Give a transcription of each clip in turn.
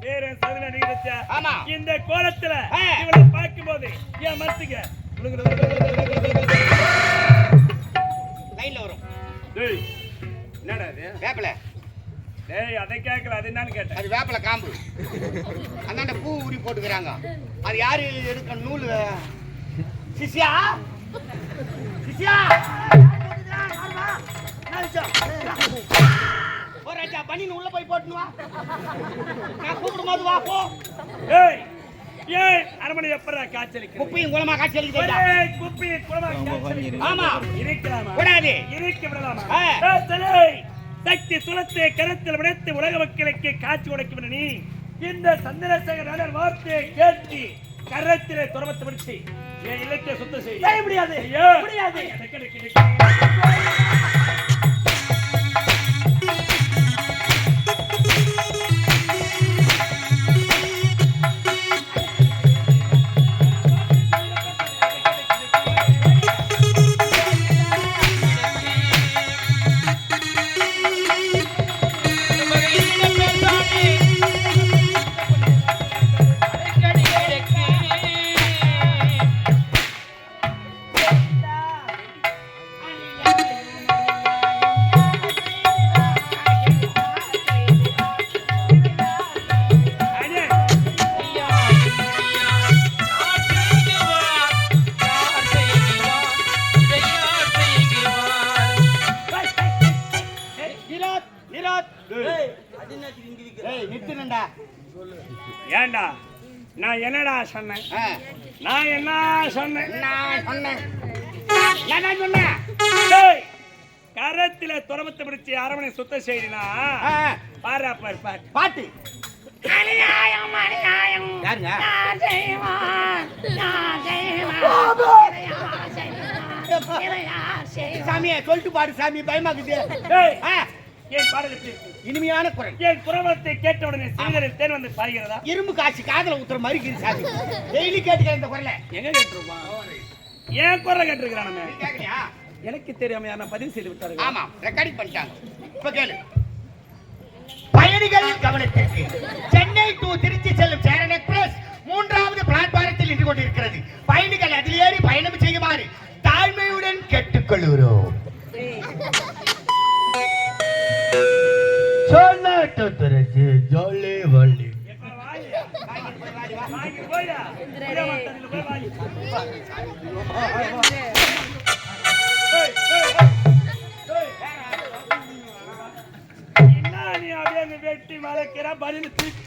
வேற சதுர ஆமா. இந்த கோலத்துல ஆ. இவனை பார்க்கும்போது என் மனசுக்கு லைன்ல வரும். டேய் என்னடா இது? வேப்பில. டேய் அதை கேட்கல அது என்னன்னு கேட்டேன். அது வேப்பில காம்பு. அந்தாண்ட பூ உரி போட்டுக்கிறாங்க. அது யாரு எடுக்க நூல்? சிஷ்யா? சிஷ்யா? ஒரு ராஜா பண்ணி உள்ள போய் போட்டுன்னு வா. நான் கூப்பிடும் போது வா போ. டேய் ஏய் அரமனை எப்பறா காய்ச்சலிக்கு குப்பையும் குளமா காய்ச்சலிக்கு ஆமா. இருக்கலாமா. விடாது. இருக்க விடலாமா. ஏய், சக்தி துளத்தை கருத்தில் விடைத்து உலக மக்களுக்கு காட்சி உடைக்கும் நீ. இந்த சந்திரசேகர் வார்த்தையை கேட்டு கரத்திலே துறவத்தை பிடிச்சு என் இல்லத்தை சுத்தம் செய்ய முடியாது. முடியாது. சொன்னேன். நான் என்ன சொன்னேன்? நான் சொன்னேன். நான் சொன்னேன்? டேய், கரத்தில துறவத்தை பிடிச்சு அரவணை சுத்தம் செய்தினா ஆ, பாரு பாரு பாரு. பாட்டு. யாருங்க? சாமியே சொல்லிட்டு பாடு சாமி பயமாக்குது. என் பாடல் எப்படி இருக்கு இனிமையான குரல். என் கேட்ட உடனே சிறுதரில் தேன் வந்து இரும்பு காசு காதல ஊத்துற மாதிரி இருக்குது சாமி டெய்லி கேட்டுக்கிறேன் இந்த குரலை. எங்க கேட்டுருமா ஏன் குரலை கேட்டிருக்கிறான் எனக்கு தெரியாம யாரா பதிவு செய்து விட்டாரு ஆமா ரெக்கார்டிங் பண்ணிட்டாங்க. இப்ப கேளு. பயணிகள் கவனத்திற்கு சென்னை டு திருச்சி செல்லும் சேரன் எக்ஸ்பிரஸ் மூன்றாவது பிளாட்பாரத்தில் நின்று கொண்டிருக்கிறது. பயணிகள் அதில் ஏறி பயணம் செய்யுமாறு தாழ்மையுடன் கேட்டுக்கொள்கிறோம். நீ அப்படியே வள்ளி. வெட்டி மலைக்கிற பதில் தூக்கி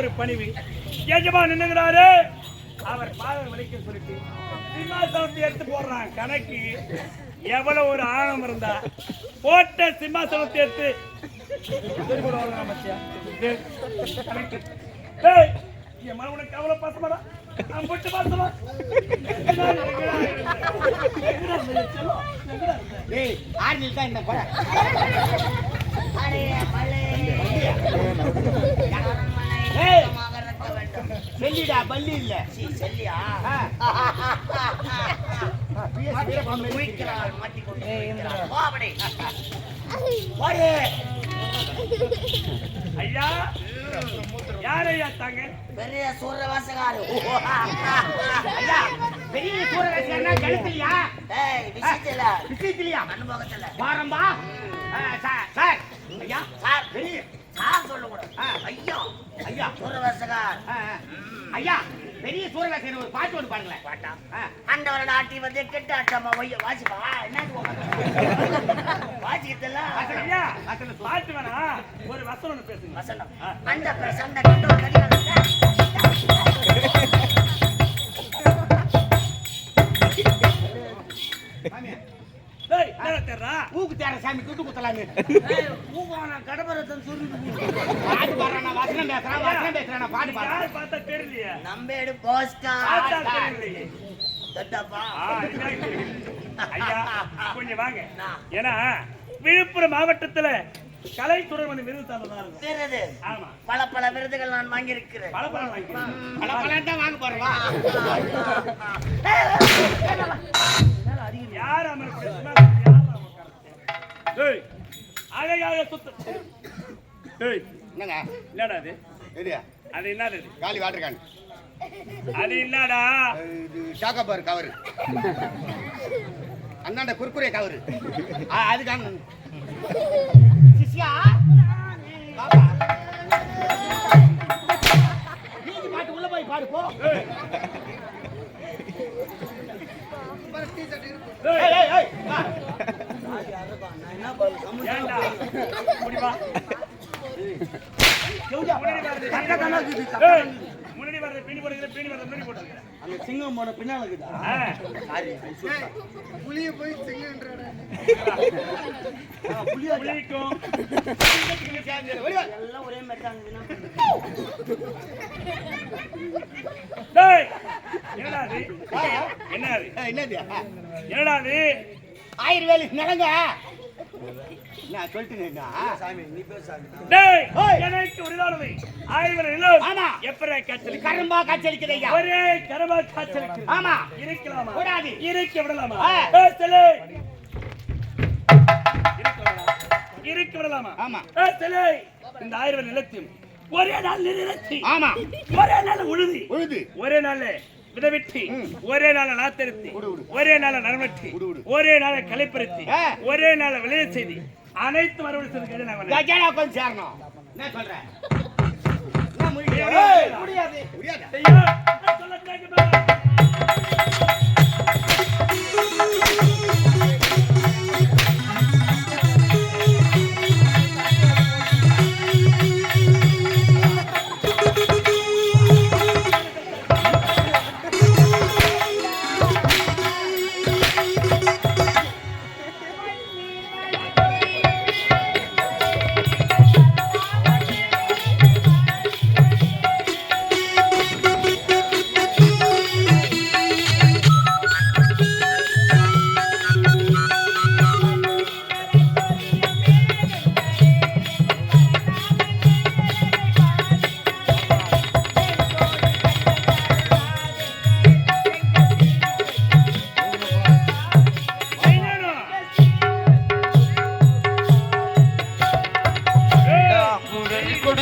ஒரு பணிவு. எஜமா நின்னுகிறாரு. அவர் பாதம் வலிக்க சொல்லிட்டு சிம்மாசனத்தை எடுத்து போடுறான் கணக்கு. எவ்வளவு ஒரு ஆழம் இருந்தா. போட்ட சிம்மாசனத்தை எடுத்து உனக்கு அவ்வளவு பாசமாடா? நான் போட்டு பாசமா? ஆர்மியில் தான் இந்த கொலை செல்லிடா பள்ளி இல்ல. போடு. ஐயா யார் ஐயா தாங்க? பெரிய சூரவாசகாரு. ஐயா, பெரிய சூரவேசன்னா கழுத்துலயா? ஏய் விஷயத்துல விஷயத்திலயா அனுபவத்துல. வாரம்பா. ஆ, சார் சார். ஐயா சார். பெரிய சார் சொல்லக்கூடாது ஆ. ஐயோ. ஐயா. சூரவாசகார். ஆ, ஆ. ஐயா பெரிய சூரவேசன் ஒரு பாட்டு ஒன்று பாருங்களேன். பாட்டா. ஆண்டவரோட ஆட்டி வந்து கெட்ட ஆட்டமா வைய வாசிப்பா? என்ன சொல்லு. பாட்டு? வேணா ஒரு வசனம் ஒண்ணு பேசுங்க. வசனம். அந்த பிரசண்ட கண்டோ சாமி குத்து ஊவான கடபரத்தன் சுருண்டு பாட்டு பாடுறானா? வசனம் பேசுறான் வசனம் பேசுறானா? பாட்டு பாடுறான் பார்த்தா தெரியலையே தட்டப்பா. இதுதான் தெரியுது. ஐயா கொஞ்சம் வாங்க. ஏன்னா விழுப்புரம் மாவட்டத்துல கலைத்துறை வந்து விருது தந்ததா இருக்கும் விருது ஆமா. பல பல விருதுகள் நான் வாங்கியிருக்கிறேன். பல பல பல பலன் தான் வாங்க போறோம். வா யார் அமர் அழகாக சுத்த. என்னங்க? என்னடா அது அது என்னது அது? காலி வாட்டர் கேன். அது என்னடா? இது ஷாக்காபார் கவர். அந்தாண்ட குர்குரே கவர். அதுக்கான சிஷ்யா? பாப்பா. நீதி பாட்டு உள்ள போய் பாடு போ. ஏய், ஏய், ஏய், முன்னாடி வர்றது, பின்னாடி போடுறது, பின்னாடி வர்றது, முன்னாடி. அந்த சிங்கம் போன பின்னால சிங்கத்துக்கும் சேர்ந்தது. வெளியே வா. எல்லாம் ஒரே மாதிரி என்னடா என்னடா அது? ஆயிரம் வேலி நிலங்க நான் சொல்லிட்டேன் சாமி நீ டேய், ஓய். எனக்கு. ஆயிரம் நிலம். ஆமா. எப்படிடா காய்ச்சல்? கரும்பா காய்ச்சலிக்குது ஐயா ஒரே கரமா காய்ச்சல் இருக்குது. ஆமா இருக்கலாமா? கூடாது. இருக்க விடலாமா? செல்லு. இருக்க விடலாம். இருக்க விடலாமா? ஆமா. செல்லு. இந்த ஆயிரம் நிலத்தையும் ஒரே நாள் நிறுத்தி ஆமா ஒரே நாள் உழுதி உழுது ஒரே நாள் விதவிட்டி. ஒரே நாள் நாத்தெடுத்து விடு. ஒரே நாள் விடு. ஒரே நாள் களைப்பருத்தி ஆ. ஒரே நாள் விளைய செய்தி. அனைத்து மறுபடி செய்தி நான் கொஞ்சம் சேரணும். என்ன சொல்ற? என்ன முடியாது. முடியாது.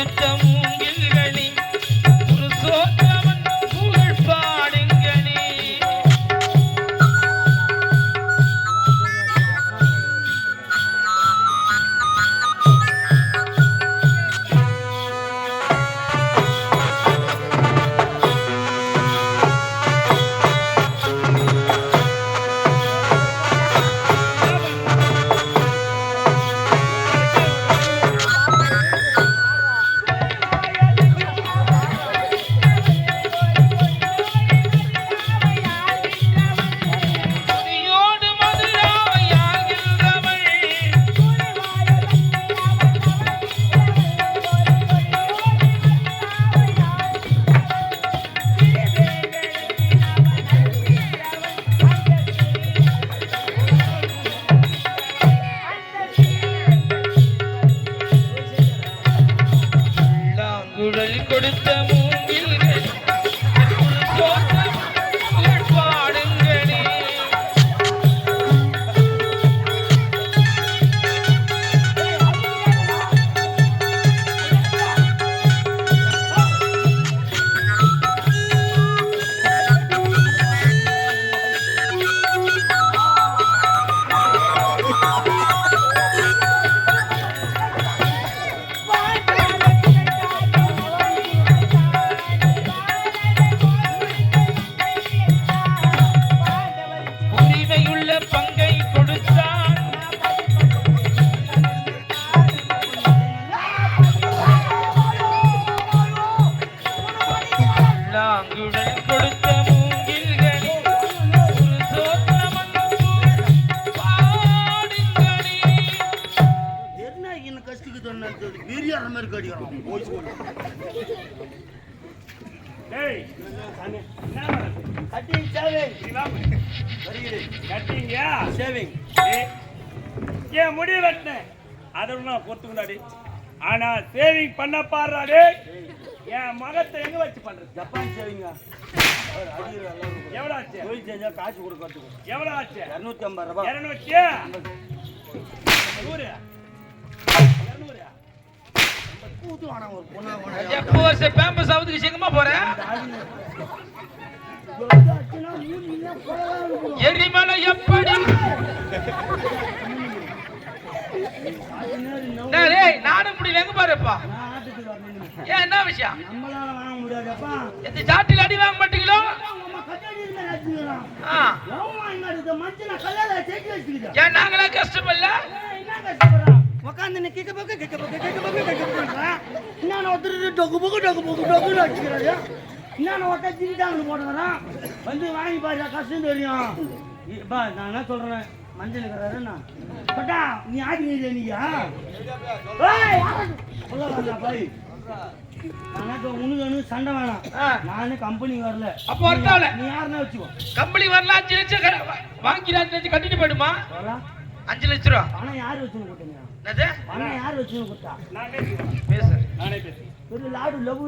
பிடித்தமும் கட்டிங் சேவிங் நீ வா. வருகிறேன் கட்டிங்க சேவிங் ஏன் முடி வெட்டினேன் அதை விட நான் பொறுத்துக்கொண்டாடி ஆனா சேவிங் பண்ண பாடுறாடி என் முகத்தை எங்க வச்சு பண்றது? ஜப்பான் சேவிங்க எவ்வளவு ஆச்சு? தொழில் செஞ்சா காசு கொடுக்கறதுக்கு எவ்வளவு ஆச்சு? இரநூத்தி ஐம்பது ரூபாய் இருநூத்தி நூறு. இருநூறு கூத்து வேணாம் ஒரு பொண்ணா எப்போ வருஷம் பேம்பஸ் ஆகுதுக்கு சிங்கமா போறேன் எரிமலை எப்படி? நானும் முடியல. எங்க பாருப்பா ஏன் என்ன விஷயம்? இந்த சாட்டில் அடி வாங்க மாட்டீங்களோ? ஏன் நாங்களா கஷ்டப்படல? உட்காந்து நீ கிக்க பக்க கிக்க பக்க கிக்க பக்க கிக்க பக்கன்றான் இன்னும் ஒருத்தர் டொக்கு புக்கு டொக்கு புக்கு டொக்குன்னு வச்சுக்கிறாரு இன்னும் ஒருத்தர் திண்டாங்க போட்டுக்கிறான் வந்து வாங்கி பாரு கஷ்டம் தெரியும். பா நான் என்ன சொல்றேன்? மஞ்சள் இருக்கிறாருண்ணா பட்டா நீ ஆடிங்க நீயா? பாய். சண்டை வேணாம். நானே கம்பெனி வரல. அப்போ நீ யாருன்னா வச்சுக்கோ. கம்பெனி வரல அஞ்சு லட்சம் க- வாங்கி அஞ்சு லட்சம் கட்டிட்டு போயிடுமா? அஞ்சு லட்சம் ரூபா. பணம் யார் வச்சுன்னு கொடுத்தீங்க? என்னது? பணம் யார் வச்சுன்னு கொடுத்தா? நான் பேசுகிறேன் பேசு. நானே பேசுகிறேன் ஒரு லாடு லபு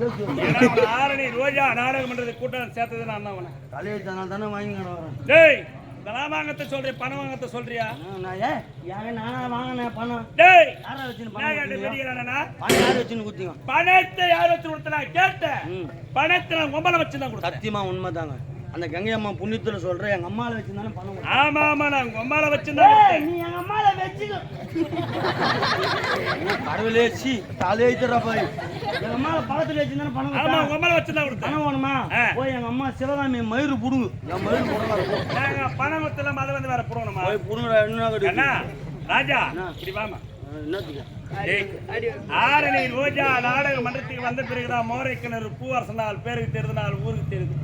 பேசுவேன் ஆரணி ரோஜா நாடகம் பண்றது கூட்டம் சேர்த்தது நான் தான் அவனை தலையை தானே தானே வாங்கி வரேன். டேய் இதெல்லாம் வாங்கத்த சொல்றியா? பணம் வாங்கத்த சொல்றியா? நான் ஏ யாரே நானா வாங்கினேன் பணம்? டேய் யாரை வச்சுன்னு நான் பணம்? வெடிக்கிறானா பணம் யார் வச்சுன்னு கொடுத்தீங்க? பணத்தை யார் வச்சு கொடுத்தனா? கேட்டேன். ம். பணத்தை நான் உங்களை வச்சு தான் கொடுத்தேன். சத்தியமா உண்மைதாங்க. அந்த கங்கை அம்மா புண்ணியத்துல சொல்றேன் எங்க அம்மால வச்சு பணம் கொடுத்தேன். ஆமா ஆமா நான் உங்களை வச்சு தான் ஏய், கொடுத்தேன் நீ எங்க அம்மால வச்சுக்க கடவுளே சி தலையத்துறா போய். எங்க அம்மால பக்கத்துல வச்சு தானே பணம் ஆமா கொடுத்தேன். உங்களை வச்சு தான் கொடுத்தேன். பணம் வேணுமா? ஆ. போய் எங்க அம்மா சிவகாமி மயிறு புடுங்கு. என் மயிறு புடுங்க நாங்க பணம் கொடுத்தலாம் அதை வந்து வேற புறணுமா போய் புடுங்குறா என்ன ராஜா என்ன? இப்படி வாமா என்னத்துக்கு? ஆரணி ரோஜா நாடக மன்றத்துக்கு வந்த பிறகுதான் மோரை கிணறு பூவரசனால் பேருக்கு தெரியுது நாலு ஊருக்கு தெரியுது.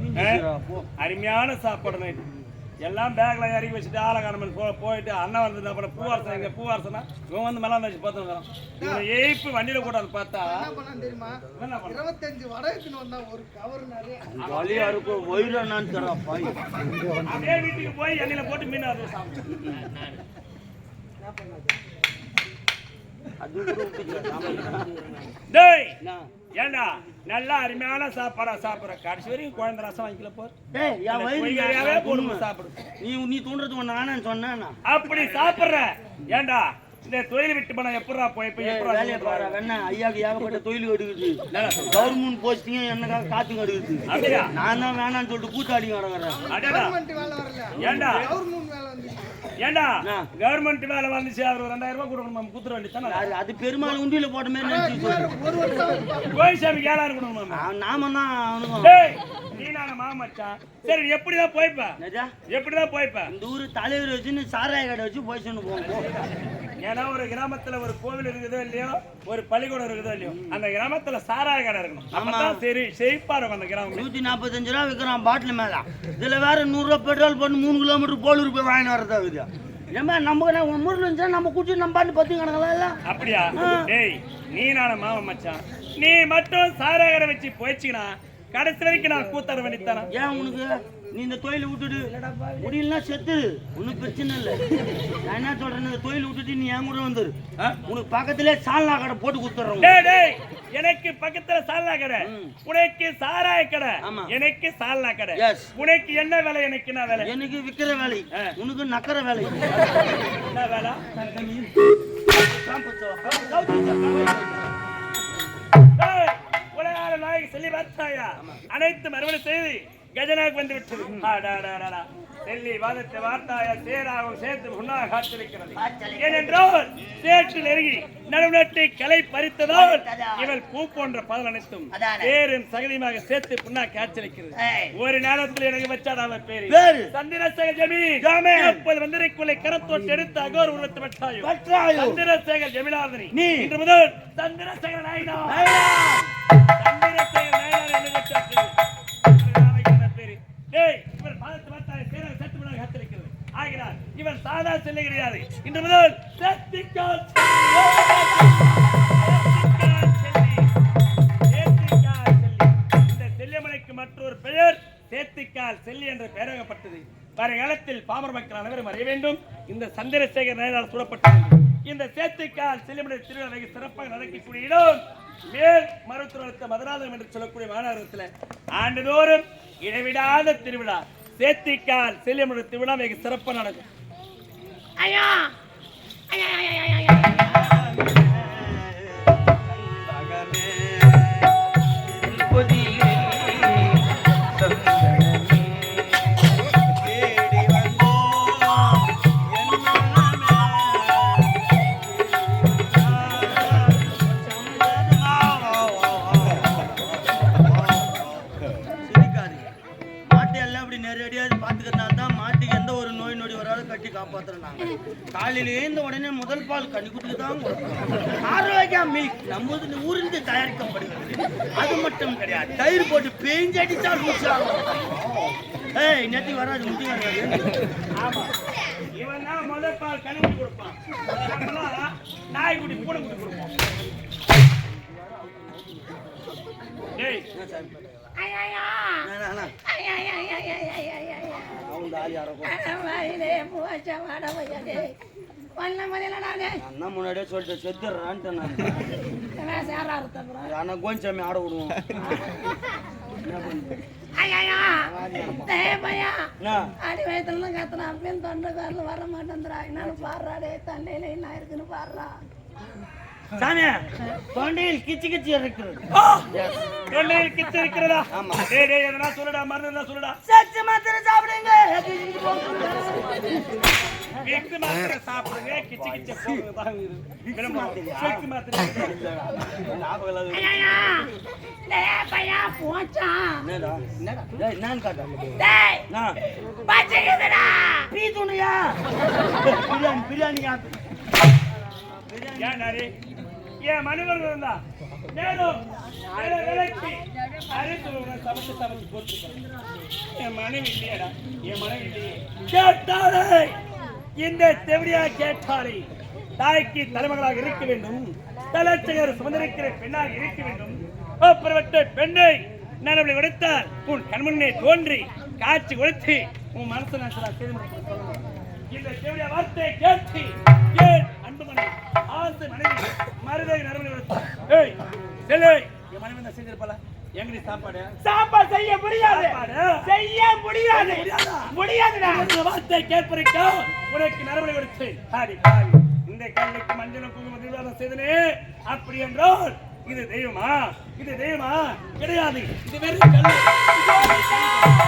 அருமையான சாப்பாடு night. எல்லாம் பேக்ல இறக்கி வச்சுட்டு ஆலகாரமன் போ போயிட்டு அண்ணன் வந்து அப்புறம் பூவாரசன் இங்க பூவாரசனா இவன் வந்து மேலாம் வச்சு பார்த்துருக்கான் இவன் ஏய்ப்பு வண்டியில கூட்டாது பார்த்தா தெரியுமா? இருபத்தஞ்சு வடை வந்தா ஒரு கவர் நிறைய. வழியா இருக்கும் பாய். வீட்டுக்கு போய் எண்ணெயில போட்டு மீன் அதை சாப்பிட்டு. டேய் என்ன? ஏண்டா? நல்லா அருமையான சாப்பாடா சாப்பிடுற? கடைசி வரைக்கும் குழந்தை ரசம் வாங்கிக்கல போர் நான் போடுங்க. சாப்பிடு. நீ நீ தூண்டுறது ஒண்ணு வேணாம்னு சொன்னேன்னா. அப்படி சாப்பிடுற? ஏண்டா? இந்த தொழில் விட்டு போனா எப்படா போய் இப்ப எப்படா வேலையை பாரு வெண்ண ஐயாக்கு ஏகப்பட்ட தொழில் எடுக்குது கவர்மெண்ட் போஸ்டிங் என்னக்காக காத்துங்க எடுக்குது நான் தான் வேணாம்னு சொல்லிட்டு கூத்தாடி கிடக்குறேன் அடடா. கவர்மெண்ட் வேலை வரல. ஏண்டா? ஏண்டா. கவர்மெண்ட் வேலை வந்துச்சு அவர் ரெண்டாயிரம் ரூபாய் கொடுக்கணும்? குத்துற வேண்டியதானே அது அது பெருமாள் உண்டியில போட்ட மாதிரி கோயில்சாமிக்கு ஏழாயிரம் கொடுக்கணும்? நான் நாம தான் அவனுக்கும் டேய் நீ நான மாமச்சான் சரி எப்படிதான் போய்ப்ப? எப்படிதான் போய்ப்ப? இந்த ஊரு தலைவர் வச்சுன்னு சாராய கடை வச்சு போய் சொன்னு போவோம். ஏன்னா ஒரு கிராமத்துல ஒரு கோவில் இருக்குதோ இல்லையோ ஒரு பள்ளிக்கூடம் இருக்குதோ இல்லையோ அந்த கிராமத்துல சாராய கடை இருக்கணும். அப்பதான் சரி செழிப்பா இருக்கும் அந்த கிராமம். நூத்தி நாற்பத்தஞ்சு ரூபா விற்கிறான் பாட்டில் மேல. இதுல வேற நூறு ரூபா பெட்ரோல் பண்ணி மூணு கிலோமீட்டர் போலூர் போய் வாங்கிட்டு வரதா இருக்குது ஏமா நம்ம முருள் இருந்துச்சா நம்ம குடிச்சு நம்ம பாட்டு பத்து கணக்கெல்லாம் இல்ல? அப்படியா. டேய் நீ நான மாம மச்சான். நீ மட்டும் சாராய கடை வச்சு போயிடுச்சுனா கடைசி வரைக்கும் நான் கூத்தாட வேண்டியதானே ஏன் உனக்கு? நீ இந்த தொழிலை விட்டுடு. முடியலன்னா செத்து ஒன்றும் பிரச்சனை இல்லை. நான் என்ன சொல்றேன் இந்த தொழில் விட்டுட்டு நீ என் கூட வந்துரு? உனக்கு பக்கத்திலே சால்னா கடை போட்டு கொடுத்துட்றோம் டேய் டேய் எனக்கு பக்கத்துல சால்னா கடை. உனக்கு சாராய கடை. ஆமா. எனக்கு சால்னா கடை. உனக்கு என்ன வேலை எனக்கு என்ன வேலை? எனக்கு விக்கிற வேலை. உனக்கு நக்கற வேலை. என்ன வேலை? டேய், உலகால நாயகி செல்லி பார்த்தாயா அனைத்து மறுபடி செய்து கஜனாக்கு வந்து விட்டது. செல்லி வாதத்தை வார்த்தாயா சேராகவும் சேர்த்து உண்ணாக காத்திருக்கிறது ஏனென்றால் சேற்று நெருங்கி நடுநட்டை கலை பறித்ததால் இவள் பூ போன்ற பதல் அனைத்தும். பேரும் சகதியுமாக சேர்த்து புண்ணா காய்ச்சலிக்கிறது ஏய். ஒரு நேரத்தில் எனக்கு வச்சாடாம பேரு? சந்திரசேகர் ஜமி. முப்பது வந்தரைக்குள்ளே கரத்தோட்டு எடுத்து அகோர் உருவத்தை வச்சாயோ. சந்திரசேகர் ஜமிலாதனி நீ. இன்று முதல் சந்திரசேகர் நாயுடு சந்திரசேகர் இவர் சாதா சிலை கிடையாது. இன்று முதல் இந்த செல்லியமலைக்கு மற்றொரு பெயர் சேத்திக்கால் செல்லி என்று பெயரகப்பட்டது வருங்காலத்தில் பாமர மக்கள் அனைவரும் அறிய வேண்டும். இந்த சந்திரசேகர் நாயனார் சூடப்பட்டது இந்த சேத்திக்கால் செல்லிமலை திருவிழா வெகு சிறப்பாக நடக்கக்கூடிய இடம் மேல் மருத்துவத்தை மதுராதம் என்று சொல்லக்கூடிய மாநகரத்தில் ஆண்டுதோறும் இடைவிடாத திருவிழா. சேத்திக்கால் செல்லிமலை திருவிழா வெகு சிறப்பாக நடக்கும். 哎呀，哎呀呀呀呀呀呀！காப்பாத்துறோம் நாங்க காலையில எழுந்த உடனே முதல் பால் கன்னிக்குட்டிக்கு தான் கொடுப்போம் ஆரோக்கியா மில்க் நம்ம ஊரிலிருந்து தயாரிக்கப்படுகிறது. அது மட்டும் கிடையாது தயிர் போட்டு பேஞ்சு அடிச்சா ருசி ஏய் நேற்று வராது முட்டி வராது. ஆமா. இவன் தான் முதல் பால் கணுக்குட்டி கொடுப்பான். நம்மலாம் நாய்க்குட்டி பூனைக்குட்டி கொடுப்போம். டேய் முன்னாடியே சொல்லிட்டு செத்துறான்ட்டு நான் ஆனா கோஞ்சாமி ஆட விடுவோம் அடி வயத்துல கத்துனா தொண்டை காரில் வர மாட்டேங்கிறா என்னன்னு பாடுறாடே தண்டையில என்ன இருக்குன்னு பாடுறா சாமி தொண்டையில் கிச்சு கிச்சு இருக்கிறது. தொண்டையில் கிச்சு இருக்கிறதா? ஆமா. டேய் டேய் எதனா சொல்லுடா மருந்து சொல்லுடா. சச்சு மாத்திரை சாப்பிடுங்க. விக்கு மாத்திரை சாப்பிடுங்க கிச்சு கிச்சு போகுது தான் இது. விளம்பரம். விக்கு மாத்திரை டேய் பையா போச்சான் என்னடா என்னடா டேய் நான் காட்டா டேய். நான் பச்சைக்குதுடா பிரியாணி பிரியாணி. ஆக்கு. ஏன் நாரி ஏன் மனிதர்கள் இருந்தா? மேலும் வேலை வேலைக்கு சமைச்சு சமைச்சு போட்டு என் மனைவி இல்லையடா என் மனைவி இல்லையே. கேட்டாரே இந்த தெவடியா கேட்டாரே தாய்க்கு தலைமகளாக இருக்க வேண்டும். தலைச்சகர் சுமந்திருக்கிற பெண்ணாக இருக்க வேண்டும். அப்படிப்பட்ட பெண்ணை நான் அப்படி உடைத்தால் உன் கண்முன்னே தோன்றி காட்சி கொடுத்து உன் மனசு நான் செய்து இந்த தேவடைய வார்த்தையை கேட்டு ஏன் அன்பு மனைவி ஆசை மனைவி மருதை கொடுத்தார். ஏய் செல்லு. என் மனைவி என்ன செஞ்சிருப்பாள? எங்கடி சாப்பாடு? சாப்பாடு செய்ய முடியாது. செய்ய முடியாது. முடியாதுடா வார்த்தை கேட்பதற்கா உனக்கு நரம்பு கொடுத்து ஆடி பாவி இந்த கல்லுக்கு மஞ்சள் குங்குமம் தீவிரம் செய்தனே. அப்படி என்றால் இது தெய்வமா? இது தெய்வமா? கிடையாது. இது வெறும் கல்லு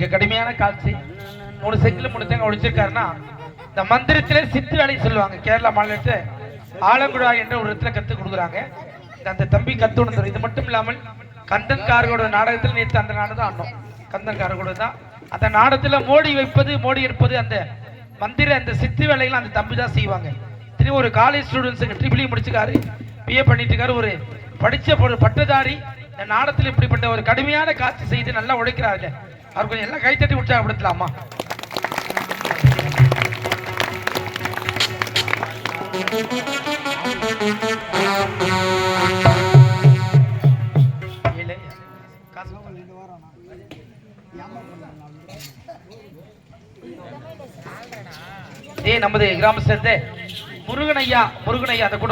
மிக கடுமையான காட்சி. மூணு சைக்கிள் மூணு தேங்காய் ஒழிச்சிருக்காருன்னா இந்த மந்திரத்திலே சித்து வேலை சொல்லுவாங்க. கேரளா மாநிலத்தில் ஆலங்குழா என்ற ஒரு இடத்துல கற்றுக் கொடுக்குறாங்க. அந்த தம்பி கத்துணர்ந்தார் இது மட்டும் இல்லாமல் கந்தன் காரகோட நாடகத்தில் நேற்று அந்த நாடு தான் ஆனோம் கந்தன் காரகோட தான். அந்த நாடகத்தில் மோடி வைப்பது மோடி எடுப்பது அந்த மந்திர அந்த சித்து வேலைகள் அந்த தம்பி தான் செய்வாங்க. திரும்பி ஒரு காலேஜ் ஸ்டூடெண்ட்ஸுக்கு ட்ரிபிளி e முடிச்சுக்காரு பிஏ பண்ணிட்டு இருக்காரு. ஒரு படித்த ஒரு பட்டதாரி இந்த நாடத்தில் இப்படிப்பட்ட ஒரு கடுமையான காட்சி செய்து நல்லா உழைக்கிறார்கள் அவர் கொஞ்சம் எல்லாம் கைத்தட்டி உற்சாகப்படுத்தலாமா ஏ நமது கிராம சேர்ந்த முருகனையா முருகனையா அந்த குடும்பம்